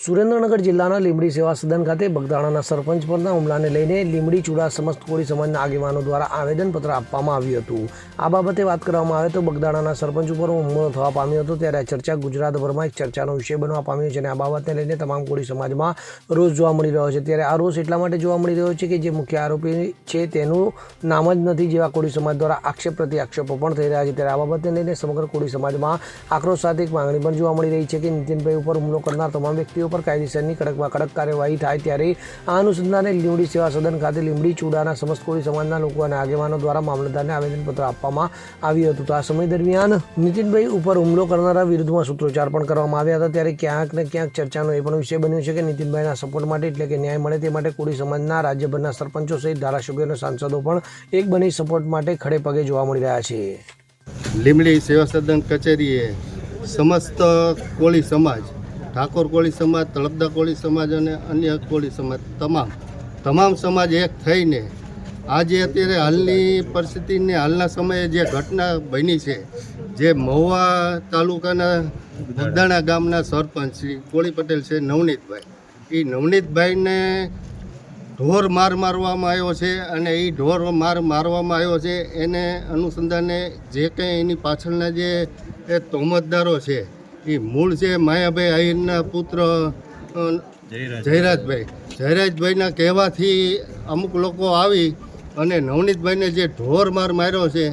સુરેન્દ્રનગર જિલ્લાના લીંબડી સેવા સદન ખાતે બગદાણાના સરપંચ પરના હુમલાને લઈને લીંબડી ચુડા સમસ્ત કોળી સમાજના આગેવાનો દ્વારા આવેદનપત્ર આપવામાં આવ્યું હતું. આ બાબતે વાત કરવામાં આવે તો બગદાણાના સરપંચ ઉપર હુમલો થવા પામ્યો હતો. ત્યારે આ ચર્ચા ગુજરાતભરમાં એક ચર્ચાનો વિષય બનવા પામ્યો છે અને આ બાબતને લઈને તમામ કોળી સમાજમાં રોષ જોવા મળી રહ્યો છે. ત્યારે આ રોષ એટલા માટે જોવા મળી રહ્યો છે કે જે મુખ્ય આરોપી છે તેનું નામ જ નથી જેવા કોળી સમાજ દ્વારા આક્ષેપ પ્રતિ આક્ષેપો પણ થઈ રહ્યા છે. ત્યારે આ બાબતને લઈને સમગ્ર કોળી સમાજમાં આક્રોશ સાથે એક માંગણી પણ જોવા મળી રહી છે કે નીતિનભાઈ ઉપર હુમલો કરનાર તમામ વ્યક્તિઓ પર કાયદેસરની કડકમાં કડક કાર્યવાહી થાય ત્યારે આ અનુસંધાને લીંબડી સેવા સદન ખાતે લીંબડી ચૂડાના સમસ્ત કોળી સમાજના લોકો અને આગેવાનો દ્વારા મામલતદારને આવેદનપત્ર આપવામાં આવ્યું હતું. તો આ સમય દરમિયાન નીતિનભાઈ ઉપર હુમલો કરનારા વિરુદ્ધમાં સૂત્રોચ્ચાર પણ કરવામાં આવ્યા હતા. ત્યારે ક્યાંક ને ક્યાંક ચર્ચાનો એ પણ વિષય બન્યો છે કે નીતિનભાઈના સપોર્ટ માટે એટલે કે ન્યાય મળે તે માટે કોળી સમાજના રાજ્યભરના સરપંચો સહિત ધારાસભ્યો અને સાંસદો પણ એક બની સપોર્ટ માટે ખડે પગે જોવા મળી રહ્યા છે. લીમડી સેવા સદન કચેરીએ સમસ્ત કોળી સમાજ ઠાકોર કોળી સમાજ, તળપદા કોળી સમાજ અને અન્ય કોળી સમાજ તમામ તમામ સમાજ એક થઈને આજે અત્યારે હાલની પરિસ્થિતિને હાલના સમયે જે ઘટના બની છે, જે મહુવા તાલુકાના બગદાણા ગામના સરપંચ શ્રી કોળી પટેલ છે નવનીતભાઈ. એ નવનીતભાઈને ઢોર માર મારવામાં આવ્યો છે અને એ ઢોર માર મારવામાં આવ્યો છે એને અનુસંધાને જે કંઈ એની પાછળના જે તોમતદારો છે એ મૂળ છે માયાભાઈ આહિરના પુત્ર જયરાજભાઈ. જયરાજભાઈના કહેવાથી અમુક લોકો આવી અને નવનીતભાઈને જે ઢોર માર માર્યો છે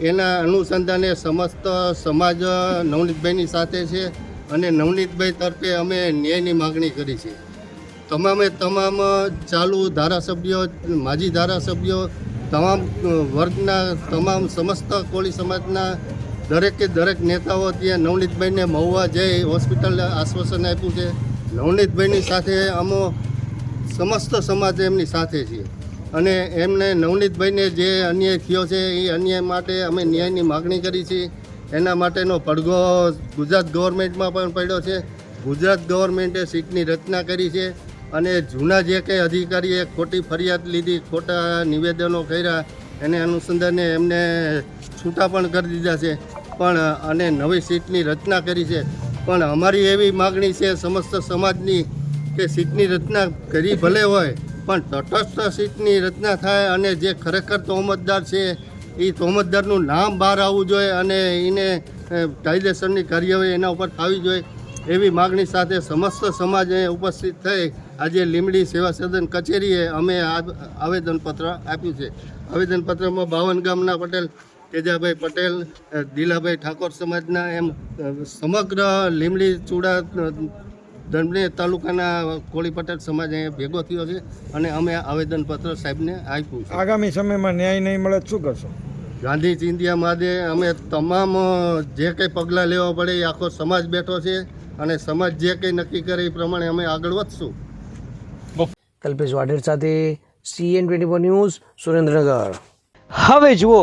એના અનુસંધાને સમસ્ત સમાજ નવનીતભાઈની સાથે છે અને નવનીતભાઈ તરફે અમે ન્યાયની માગણી કરી છે. તમામે તમામ ચાલુ ધારાસભ્યો માજી ધારાસભ્યો તમામ વર્ગના તમામ સમસ્ત કોળી સમાજના દરેકે દરેક નેતાઓ ત્યાં નવનીતભાઈને મહુવા જઈ હોસ્પિટલ આશ્વાસન આપ્યું છે. નવનીતભાઈની સાથે અમો સમસ્ત સમાજ એમની સાથે છીએ અને એમને નવનીતભાઈને જે અન્યાય થયો છે, એ અન્યાય માટે અમે ન્યાયની માગણી કરી છે. એના માટેનો પડઘો ગુજરાત ગવર્મેન્ટમાં પણ પડ્યો છે. ગુજરાત ગવર્મેન્ટે સીટની રચના કરી છે અને જૂના જે કંઈ અધિકારીએ ખોટી ફરિયાદ લીધી, ખોટા નિવેદનો કર્યા, એને અનુસંધાને એમને છૂટા પણ કરી દીધા છે. પણ, અને નવી સીટની રચના કરી છે. પણ અમારી એવી માગણી છે સમસ્ત સમાજની કે સીટની રચના કરી ભલે હોય, પણ તટસ્થ સીટની રચના થાય અને જે ખરેખર તોહમતદાર છે, એ તોહમતદારનું નામ બહાર આવવું જોઈએ અને એને કાયદેસરની કાર્યવાહી એના ઉપર થવી જોઈએ એવી માગણી સાથે સમસ્ત સમાજ ઉપસ્થિત થઈ આજે લીમડી સેવા સદન કચેરીએ અમે આવેદનપત્ર આપ્યું છે. આવેદનપત્રમાં બાવન ગામના પટેલ તેજાભાઈ પટેલ દિલાભાઈ ઠાકોર સમાજના એમ સમગ્ર લીમડી ચૂડા દંડની તાલુકાના કોળી પટેલ સમાજ અહીંયા ભેગો થયો છે અને અમે આવેદનપત્ર સાહેબને આપ્યું છે. આગામી સમયમાં ન્યાય નહીં મળે શું કરશો? ગાંધી ચિંધિયા માદે અમે તમામ જે કંઈ પગલાં લેવા પડે એ આખો સમાજ બેઠો છે અને સમાજ જે કંઈ નક્કી કરે એ પ્રમાણે અમે આગળ વધશું. કલ્પેશ વાઢેર સાથે સીએન ટ્વેન્ટી ન્યૂઝ સુરેન્દ્રનગર. હવે જુઓ